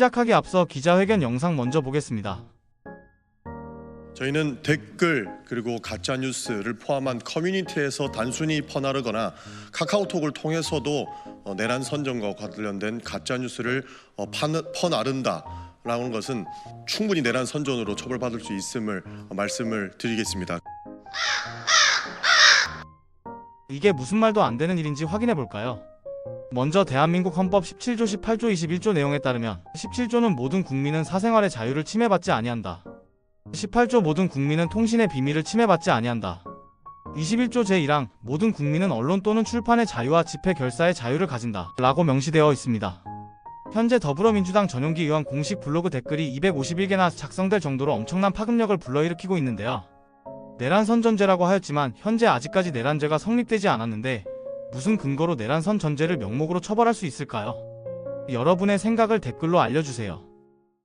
시작하기 앞서 기자회견 영상 먼저 보겠습니다. 저희는 댓글 그리고 가짜 뉴스를 포함한 커뮤니티에서 단순히 퍼나르거나 카카오톡을 통해서도 어, 내란 선전과 관련된 가짜 뉴스를 어, 퍼나른다라는 것은 충분히 내란 선전으로 처벌받을 수 있음을 어, 말씀을 드리겠습니다. 이게 무슨 말도 안 되는 일인지 확인해 볼까요? 먼저 대한민국 헌법 17조 18조 21조 내용에 따르면 17조는 모든 국민은 사생활의 자유를 침해받지 아니한다. 18조 모든 국민은 통신의 비밀을 침해받지 아니한다. 21조 제1항 모든 국민은 언론 또는 출판의 자유와 집회 결사의 자유를 가진다. 라고 명시되어 있습니다. 현재 더불어민주당 전용기 의원 공식 블로그 댓글이 251개나 작성될 정도로 엄청난 파급력을 불러일으키고 있는데요. 내란 선전제라고 하였지만 현재 아직까지 내란죄가 성립되지 않았는데 무슨 근거로 내란 선 전제를 명목으로 처벌할 수 있을까요? 여러분의 생각을 댓글로 알려주세요.